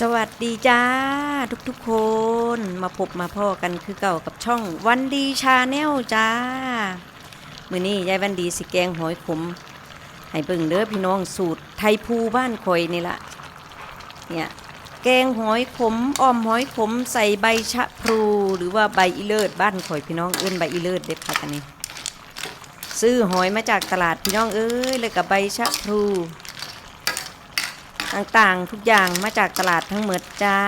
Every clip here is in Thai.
สวัสดีจ้า ทุกๆคนมาพบมาพ่อกันคือเก่ากับช่องวันดีชาแนลจ้า มือนี้ยายวันดีสิแกงหอยขมให้เบิ่งเด้อพี่น้องสูตรไทยภูบ้านคอยนี่ละเนี่ยแกงหอยขมอ้อมหอยขมใส่ใบชะพลูหรือว่าใบอีเลิศบ้านคอยพี่น้องเอื้นใบอีเลิศเด็ดค่ะกันนี้ ซื้อหอยมาจากตลาดพี่น้องเอ้ยเลยกับใบชะพลู ต่างๆ ทุกอย่างมาจากตลาดทั้งหมดจ้า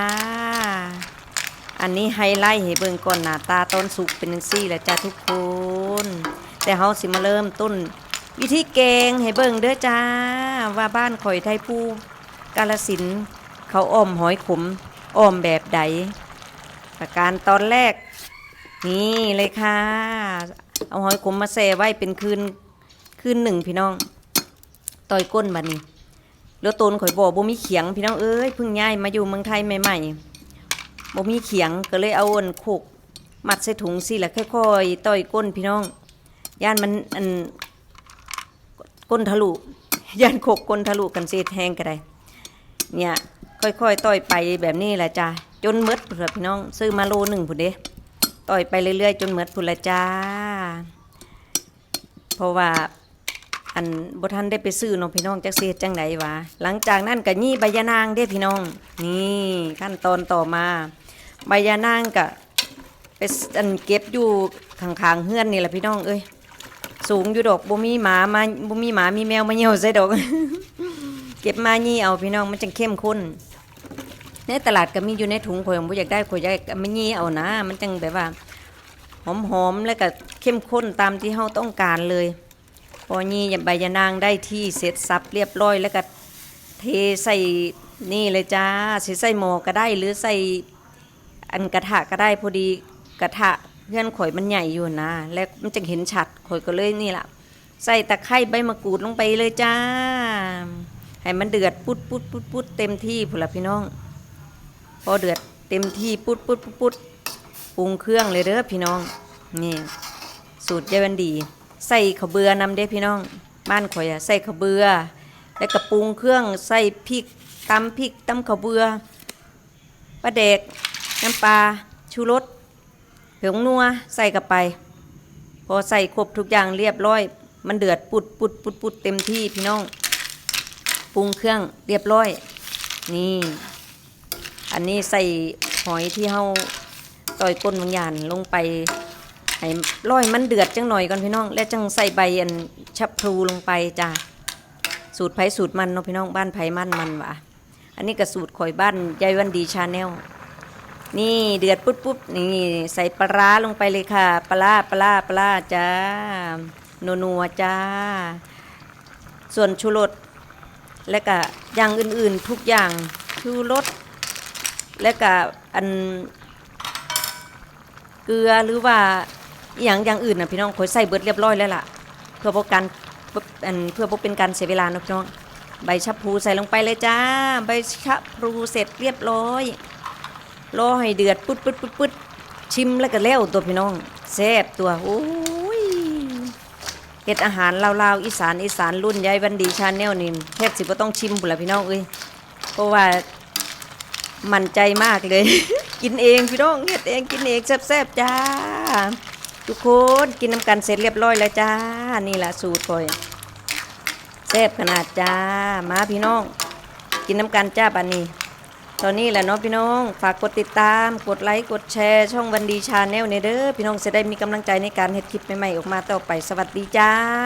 อันนี้ไฮไลท์ให้เบิ่งก่อนหน้าตาต้นสุกเป็นจังซี่แหละจ้าทุกคน แต่เฮาสิมาเริ่มต้น วิธีแกงให้เบิ่งเด้อจ้า ว่าบ้านข่อยไทยผู้กาลสินเขาอ้อมหอยขมอ้อมแบบใด ประการตอนแรก นี่เลยค่ะ เอาหอยขมมาแช่ไว้เป็นคืนคืนหนึ่งพี่น้อง ต่อยก้นบัดนี้ แล้วตนข่อยบอกบ่มีเขียงพี่น้องเอ้ยเพิ่งย้ายมาอยู่เมืองไทยใหม่ๆบ่มีเขียงก็เลยเอาอันโคกมัดใส่ถุงสิแล้วค่อยๆต่อยก้นพี่น้อง ย่านมันอันก้นทะลุย่านโคกก้นทะลุกันเศษแห้งก็ได้เนี่ยค่อยๆต่อยไปแบบนี้แหละจ้าจนหมดพุ่นละพี่น้อง ซื้อมาโลหนึ่งพุ่นเด้ต่อยไปเรื่อยๆ จนหมดพุ่นละจ้า เพราะว่า อันบ่ทันได้ไปซื้อเนาะพี่น้องจักเสียจังไดวะหลังจากนั้นก็ยี่ใบยานางเด้พี่น้อง นี่ขั้นตอนต่อมาใบยานางก็ไปอันเก็บอยู่ข้างๆเฮือนนี่แหละพี่น้องเอ้ยสูงอยู่ดอกบ่มีหมามาบ่มีหมามีแมวมาเหี่ยวใส่ดอก เก็บมายี่เอาพี่น้องมันจังเข้มข้นในตลาดก็มีอยู่ในถุงข่อยบ่อยากได้ข่อยอยากมายี่เอานะ มันจังแบบว่าหอมๆแล้วก็เข้มข้นตามที่เฮาต้องการเลย พอนี่ใบยานางได้ที่เสร็จสับเรียบร้อยแล้วก็เทใส่นี่เลยจ้าสิใส่หมอก็ได้หรือใส่อันกระทะก็ได้พอดีกระทะเพื่อนข่อยมันใหญ่อยู่นะ แล้วมันจะเห็นชัดข่อยก็เลยนี่แหละใส่ตะไคร้ใบมะกรูดลงไปเลยจ้า ให้มันเดือดปุดปุดปุดปุดเต็มที่พุ่นละพี่น้อง พอเดือดเต็มที่ปุดปุดปุดปุดปรุงเครื่องเลยเด้อพี่น้องนี่สูตรยายวันดี ใส่ข้าเบือนำเด้พี่น้อง บ้านข่อยอะใส่ข้าเบือ แล้วก็ปรุงเครื่องใส่พริกตำพริกตำข้าเบือปลาเด็กน้ำปลาชูรสผงนัวใส่กับไป พอใส่ครบทุกอย่างเรียบร้อย มันเดือดปุดปุดปุดปุดเต็มที่พี่น้องปรุงเครื่องเรียบร้อย นี่ อันนี้ใส่หอยที่เฮาต่อยก้นบางอย่างลงไป ให้ร้อยมันเดือดจังหน่อยก่อนพี่น้อง แล้วจังใส่ใบอันชับพลูลงไปจ้าสูตรไผ่สูตรมันเนาะพี่น้องบ้านไผ่มันมันวะอันนี้ก็สูตรข่อยบ้านยายวันดีชาแนลนี่เดือดปุ๊บปุ๊บนี่ใส่ปลาร้าลงไปเลยค่ะปลาร้าปลาร้าปลาร้าจ้านัวนัวจ้า ส่วนชูรสและก็อย่างอื่นๆทุกอย่างชูรสและก็อันเกลือหรือว่า อย่างอย่างอื่นนะพี่น้องคอยใส่เบิดเรียบร้อยแล้วล่ะ เพื่อบ่การอันเพื่อบ่เป็นการเสียเวลานะพี่น้องใบชะพลูใส่ลงไปเลยจ้า ใบชะพลูเสร็จเรียบร้อยรอให้เดือดปุ๊ดปุ๊ดปุ๊ดปุ๊ดชิมแล้วก็แล้วตัวพี่น้องแซ่บตัวโอ้ยเฮ็ดอาหารลาวๆอีสานอีสานรุ่นยายวันดีชาแนลนี่แทบสิบ่ต้องชิมพุ่นละพี่น้องเอ้ยเพราะว่ามั่นใจมากเลย กินเองพี่น้องเฮ็ดเองกินเองแซ่บๆจ้า ทุกคนกินน้ำกันเสร็จเรียบร้อยแล้วจ้า นี่แหละสูตรคอยแซ่บขนาดจ้า มาพี่น้อง กินน้ำกันจ้าบันนี้ ตอนนี้แหละเนาะพี่น้อง ฝากกดติดตาม กดไลค์ กดแชร์ ช่องวันดีชาแนลเนเด้อ พี่น้องจะได้มีกำลังใจในการเฮ็ดคลิปใหม่ๆออกมาต่อไป สวัสดีจ้า